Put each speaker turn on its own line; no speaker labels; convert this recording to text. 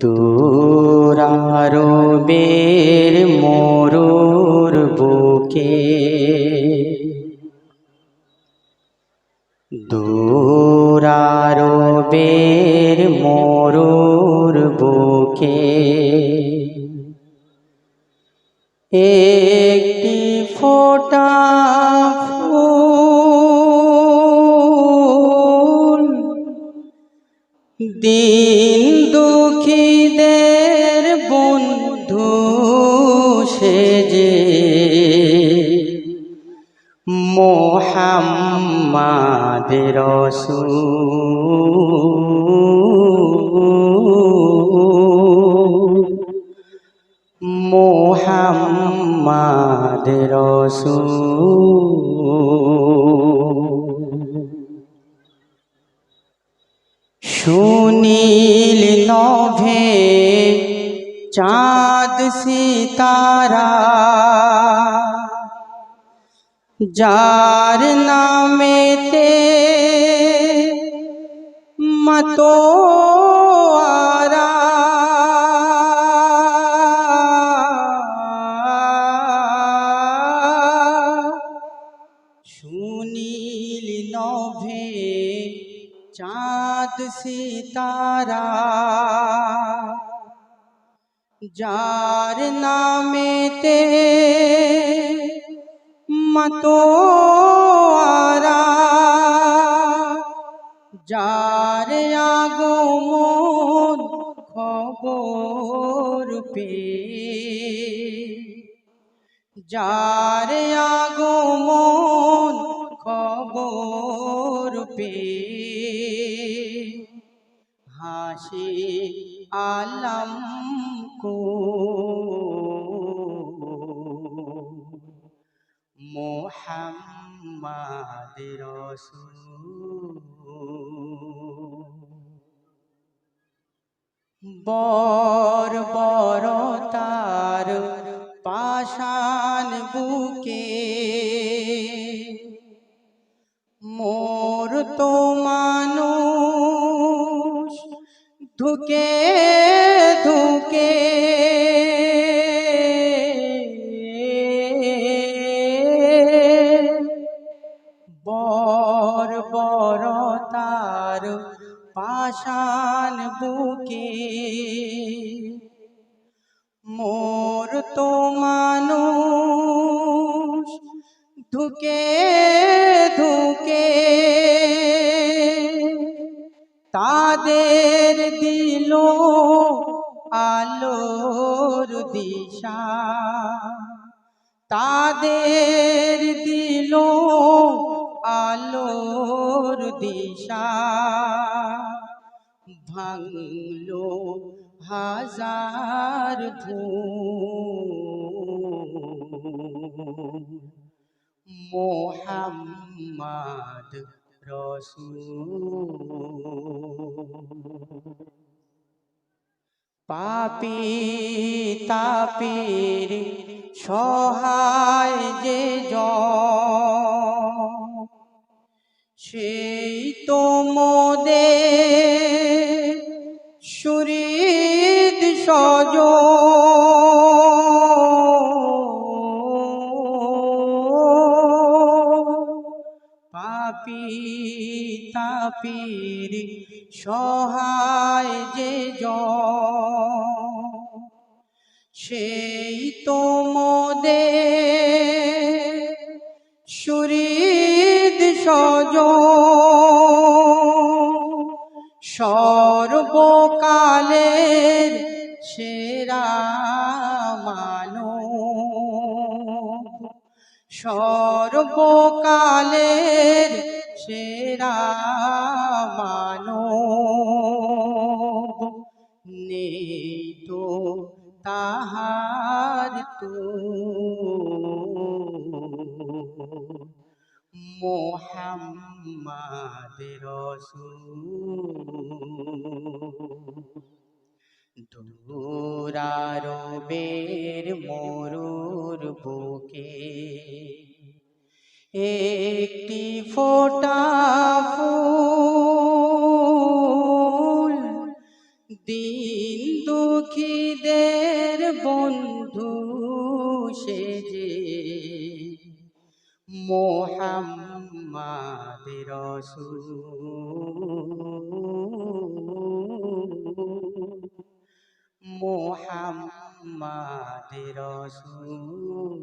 দূরারবের মরুর বুকে। দূরারবের মরুর বুকে। একটি ফোটা ফুল দিন রসূল মোহাম্মদ রসূল সুনীল নভে চাঁদ সিতারা। যার নামেতে মতো সুনীল নভে চাঁদ সিতারা। যার নামেতে মতো যার আগমন খবর পে যার আগমন মোহাম্মদ রসূল তার পাশান বুকে। মোর তো মানুষ ধুকে ধুকে। তাদের দিল আলোর দিশা। তাদের দিল আলোর দিশা। ভাঙলো হাজার ভুল মোহাম্মদ রসূল। পাপি তাপির সহায় যে জন সেই তো মোদে সুরিদ সজ পাপি তাপির সহায় যে জন সেই তো সর্বকালের সেরা মানো সর্বকালের সেরা মানো নেই তো তাহার তো মোহাম্মদ রসূল দূরারবের মরুর বুকে একটি ফোটা ফুল দিন দুঃখীদের বন্ধু সেজে মোহাম্মদ রসুল। মোহাম্মদ রসুল।